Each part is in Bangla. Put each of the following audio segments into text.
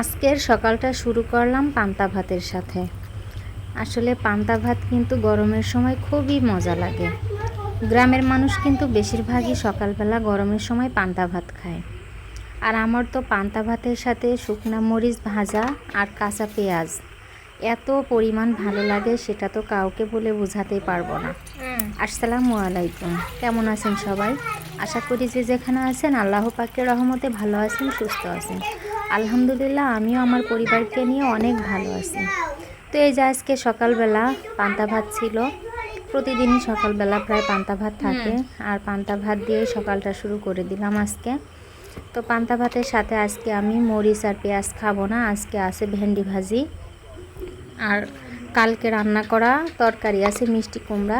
আজকের সকালটা শুরু করলাম পান্তা ভাতের সাথে। আসলে পান্তা ভাত কিন্তু গরমের সময় খুবই মজা লাগে। গ্রামের মানুষ কিন্তু বেশিরভাগই সকালবেলা গরমের সময় পান্তা ভাত খায়। আর আমার তো পান্তা ভাতের সাথে শুকনা মরিচ ভাজা আর কাঁচা পেঁয়াজ। এত পরিমাণ ভালো লাগে সেটা তো কাউকে বলে বোঝাতেই পারব না। আসসালামু আলাইকুম। কেমন আছেন সবাই? আশা করি যে যেখানে আছেন, আল্লাহ পাকের রহমতে ভালো আছেন, সুস্থ আছেন। আলহামদুলিল্লাহ আমিও আমার পরিবারকে নিয়ে অনেক ভালো আছি। তো এই যে আজকে সকালবেলা পান্তা ভাত ছিল প্রতিদিনই সকালবেলা প্রায় পান্তা ভাত থাকে আর পান্তা ভাত দিয়ে সকালটা শুরু করে দিলাম আজকে। তো পান্তা ভাতের সাথে আজকে আমি মরিচ আর পেঁয়াজ খাব না আজকে আছে ভেন্ডি ভাজি। আর কালকে রান্না করা তরকারি আছে মিষ্টি কুমড়া।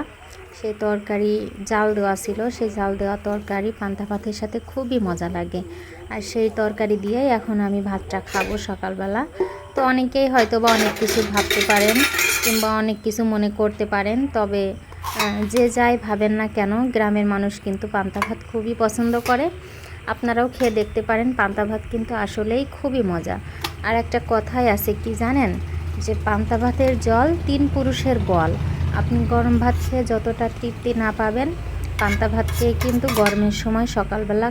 সেই তরকারি জাল দেওয়া ছিল, সেই জাল দেওয়া তরকারি পান্তা ভাতের সাথে খুবই মজা লাগে। আর সেই তরকারি দিয়েই এখন আমি ভাতটা খাব সকালবেলা। তো অনেকেই হয়তো বা অনেক কিছু ভাবতে পারেন কিংবা অনেক কিছু মনে করতে পারেন, তবে যে যাই ভাবেন না কেন, গ্রামের মানুষ কিন্তু পান্তা ভাত খুবই পছন্দ করে। আপনারাও খেয়ে দেখতে পারেন, পান্তা ভাত কিন্তু আসলেই খুবই মজা। আর একটা কথাই আছে, কি জানেন? যে পান্তা ভাতের জল তিন পুরুষের বল। আপনি গরম ভাত খেয়ে যতটা তৃপ্তি না পাবেন, পান্তা ভাত খেয়ে কিন্তু গরমের সময় সকালবেলা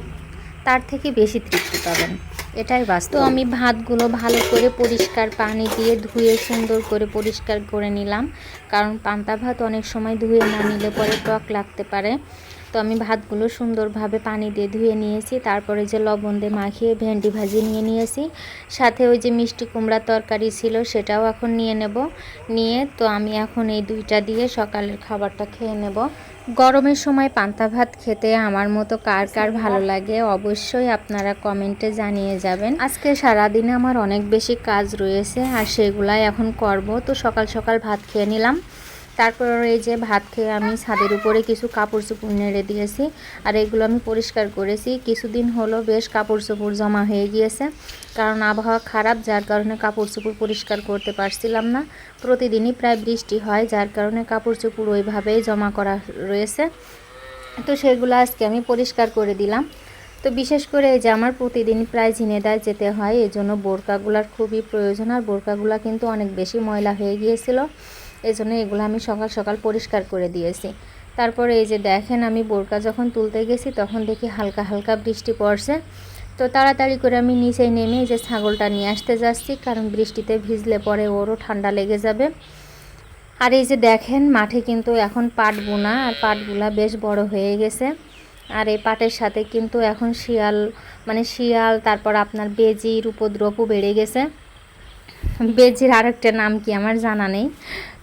তার থেকে বেশি তৃপ্তি পাবেন। এটাই বাস্তব। আমি ভাতগুলো ভালো করে পরিষ্কার পানি দিয়ে ধুয়ে সুন্দর করে পরিষ্কার করে নিলাম। কারণ পান্তা ভাত অনেক সময় ধুয়ে না নিলে পরে টক লাগতে পারে। তো আমি ভাতগুলো সুন্দরভাবে পানি দিয়ে ধুয়ে নিয়েছি। তারপরে যে লবণ দিয়ে মাখিয়ে ভেন্ডি ভাজি নিয়ে নিয়েছি। সাথে ওই যে মিষ্টি কুমড়া তরকারি ছিল সেটাও এখন নিয়ে নেব। নিয়ে তো আমি এখন এই দুইটা দিয়ে সকালের খাবারটা খেয়ে নেব। গরমের সময় পান্তা ভাত খেতে আমার মতো কার কার ভালো লাগে অবশ্যই আপনারা কমেন্টে জানিয়ে যাবেন। আজকে সারাদিনে আমার অনেক বেশি কাজ রয়েছে আর সেগুলাই এখন করব। তো সকাল সকাল ভাত খেয়ে নিলাম। তারপর এই যে ভাত খেয়ে আমি ছাদের উপরে কিছু কাপড় চোপড় নেড়ে দিয়েছি, আর এগুলো আমি পরিষ্কার করেছি। কিছুদিন হলো বেশ কাপড় চোপড় জমা হয়ে গিয়েছে, কারণ আবহাওয়া খারাপ, যার কারণে কাপড় চোপড় পরিষ্কার করতে পারছিলাম না। প্রতিদিনই প্রায় বৃষ্টি হয়, যার কারণে কাপড় চোপড় ওইভাবেই জমা করা রয়েছে। তো সেগুলো আজকে আমি পরিষ্কার করে দিলাম। তো বিশেষ করে এই যে আমার প্রতিদিন প্রায় ঝিনেদায় যেতে হয় এই জন্য বোরকাগুলার খুবই প্রয়োজন, আর বোরকাগুলা কিন্তু অনেক বেশি ময়লা হয়ে গিয়েছিল। এই জন্য এগুলো আমি সকাল সকাল পরিষ্কার করে দিয়েছি। তারপরে এই যে দেখেন আমি বোরকা যখন তুলতে গেছি, তখন দেখি হালকা হালকা বৃষ্টি পড়ছে। তো তাড়াতাড়ি করে আমি নিচে নেমে যে ছাগলটা নিয়ে আসতে যাচ্ছি, কারণ বৃষ্টিতে ভিজলে পরে ওরও ঠান্ডা লেগে যাবে। আর এই যে দেখেন, মাঠে কিন্তু এখন পাট বোনা আর পাটগুলা বেশ বড় হয়ে গেছে। আর এই পাটের সাথে কিন্তু এখন শিয়াল মানে শিয়াল, তারপর আপনার বেজির উপদ্রবও বেড়ে গেছে। বেজির আরেকটা নাম কি আমার জানা নেই।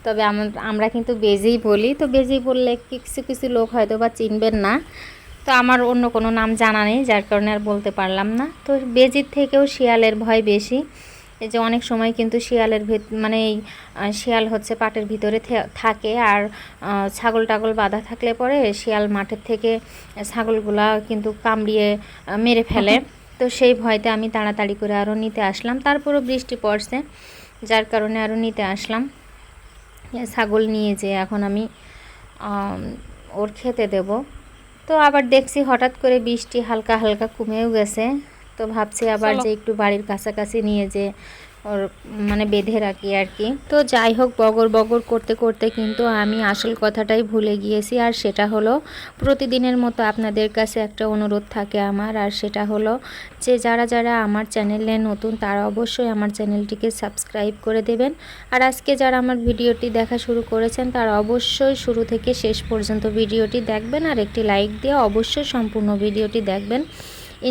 তবে আমার- কিন্তু বেজেই বলি। তো বেজেই বললে কিছু কিছু লোক হয়তো বা চিনবেন না। তো আমার অন্য কোনো নাম জানা নেই যার কারণে আর বলতে পারলাম না। তো বেজির থেকেও শিয়ালের ভয় বেশি। এই যে অনেক সময় কিন্তু শিয়ালের ভেত মানে এই শিয়াল হচ্ছে পাটের ভিতরে থাকে আর ছাগল টাগল বাঁধা থাকলে পরে শিয়াল মাঠের থেকে ছাগলগুলা কিন্তু কামড়িয়ে মেরে ফেলে। তো সেই ভয়তে আমি তাড়াতাড়ি করে আরও নিতে আসলাম। তারপরও বৃষ্টি পড়ছে যার কারণে আরও নিতে আসলাম। ছাগল নিয়ে যে এখন আমি ওর খেতে দেব। তো আবার দেখছি হঠাৎ করে বৃষ্টি হালকা হালকা কমেও গেছে। তো ভাবছি আবার যে একটু বাড়ির কাছাকাছি নিয়ে যে ওর মানে বেঁধে রাখি আর কি। তো যাই হোক, বগর বগর করতে করতে কিন্তু আমি আসল কথাটাই ভুলে গিয়েছি। আর সেটা হলো, প্রতিদিনের মতো আপনাদের কাছে একটা অনুরোধ থাকে আমার। আর সেটা হলো যে, যারা যারা আমার চ্যানেলে নতুন, তারা অবশ্যই আমার চ্যানেলটিকে সাবস্ক্রাইব করে দেবেন। আর আজকে যারা আমার ভিডিওটি দেখা শুরু করেছেন, তারা অবশ্যই শুরু থেকে শেষ পর্যন্ত ভিডিওটি দেখবেন। আর একটি লাইক দিয়ে অবশ্যই সম্পূর্ণ ভিডিওটি দেখবেন।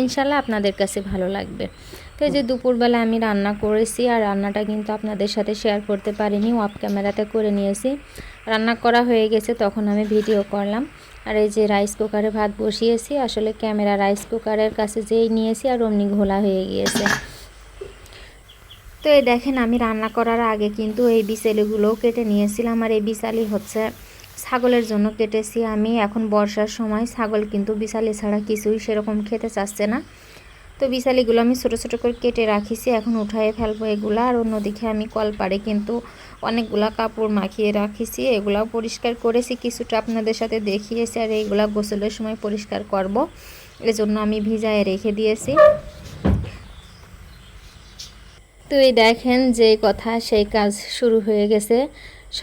ইনশাল্লাহ আপনাদের কাছে ভালো লাগবে। তো এই যে দুপুরবেলা আমি রান্না করেছি আর রান্নাটা কিন্তু আপনাদের সাথে শেয়ার করতে পারিনি অফ ক্যামেরাতে করে নিয়েছি। রান্না করা হয়ে গেছে, তখন আমি ভিডিও করলাম। আর এই যে রাইস কুকারে ভাত বসিয়েছি, আসলে ক্যামেরা রাইস কুকারের কাছে যেই নিয়েছি আর অমনি ঘোলা হয়ে গিয়েছে। তো এই দেখেন, আমি রান্না করার আগে কিন্তু এই বিচালিগুলোও কেটে নিয়েছিলাম আর এই বিচালি হচ্ছে ছাগলের জন্য কেটেছি আমি। এখন বর্ষার সময় ছাগল কিন্তু বিচালি ছাড়া কিছুই সেরকম খেতে চাচ্ছে না। তো বিশালিগুলো আমি ছোটো ছোটো করে কেটে রাখিছি, এখন উঠায়ে ফেলব এগুলো। আর অন্যদিকে আমি কলপাড়ে কিন্তু অনেকগুলা কাপড় মাখিয়ে রাখিছি, এগুলাও পরিষ্কার করেছি, কিছুটা আপনাদের সাথে দেখিয়েছি, আর এইগুলা গোসলের সময় পরিষ্কার করব। এজন্য আমি ভিজায় রেখে দিয়েছি। তো এই দেখেন যে কথা, সেই কাজ শুরু হয়ে গেছে।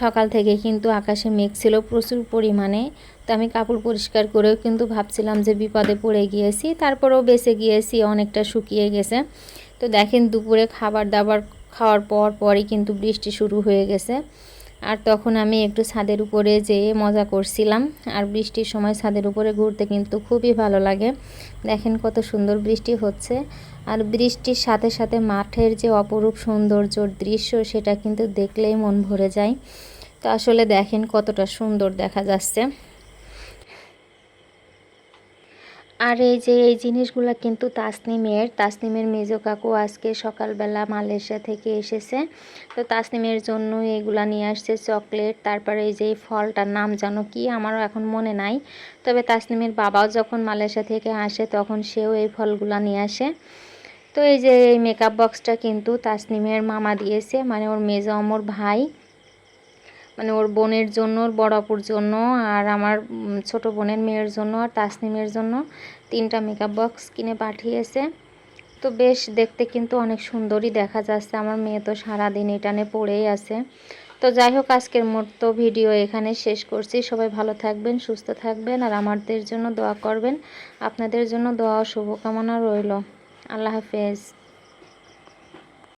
সকাল থেকে কিন্তু আকাশে মেঘ ছিল প্রচুর পরিমাণে। তো আমি কাপড় পরিষ্কার করেও কিন্তু ভাবছিলাম যে বিপদে পড়ে গিয়েছি, তারপরেও বেঁচে গিয়েছি, অনেকটা শুকিয়ে গেছে। তো দেখেন দুপুরে খাবার দাবার খাওয়ার পর পরই কিন্তু বৃষ্টি শুরু হয়ে গেছে। আর তখন আমি একটু ছাদের উপরে যেয়ে মজা করছিলাম। আর বৃষ্টির সময় ছাদের উপরে ঘুরতে কিন্তু খুবই ভালো লাগে। দেখেন কত সুন্দর বৃষ্টি হচ্ছে। আর বৃষ্টির সাথে সাথে মাঠের যে অপরূপ সৌন্দর্যর দৃশ্য, সেটা কিন্তু দেখলেই মন ভরে যায়। তো আসলে দেখেন কতটা সুন্দর দেখা যাচ্ছে। আর এই যে এই জিনিসগুলো কিন্তু তাসনিমের তাসনিমের মেজো কাকু আজকে সকালবেলা মালয়েশিয়া থেকে এসেছে। তো তাসনিমের জন্য এগুলা নিয়ে আসছে চকলেট, তারপরে এই যে ফলটার নাম জানো কি? আমারও এখন মনে নাই। তবে তাসনিমের বাবাও যখন মালয়েশিয়া থেকে আসে, তখন সেও এই ফলগুলা নিয়ে আসে। তো এই যে এই মেকআপ বক্সটা কিন্তু তাসনিমের মামা দিয়েছে মানে ওর মেজো অমর ভাই। মানে ওর বোনের জন্য, ওর বড় অপুর জন্য, আর আমার ছোট বোনের মেয়ের জন্য আর তাসনিমের জন্য তিনটা মেকআপ বক্স কিনে পাঠিয়েছে। তো বেশ, দেখতে কিন্তু অনেক সুন্দরই দেখা যাচ্ছে। আমার মেয়ে তো সারাদিন এটানে পড়েই আছে। তো যাই হোক, আজকের মতো ভিডিও এখানে শেষ করছি। সবাই ভালো থাকবেন, সুস্থ থাকবেন, আর আমাদের জন্য দোয়া করবেন। আপনাদের জন্য দোয়া শুভকামনা রইল। আল্লাহ হাফেজ।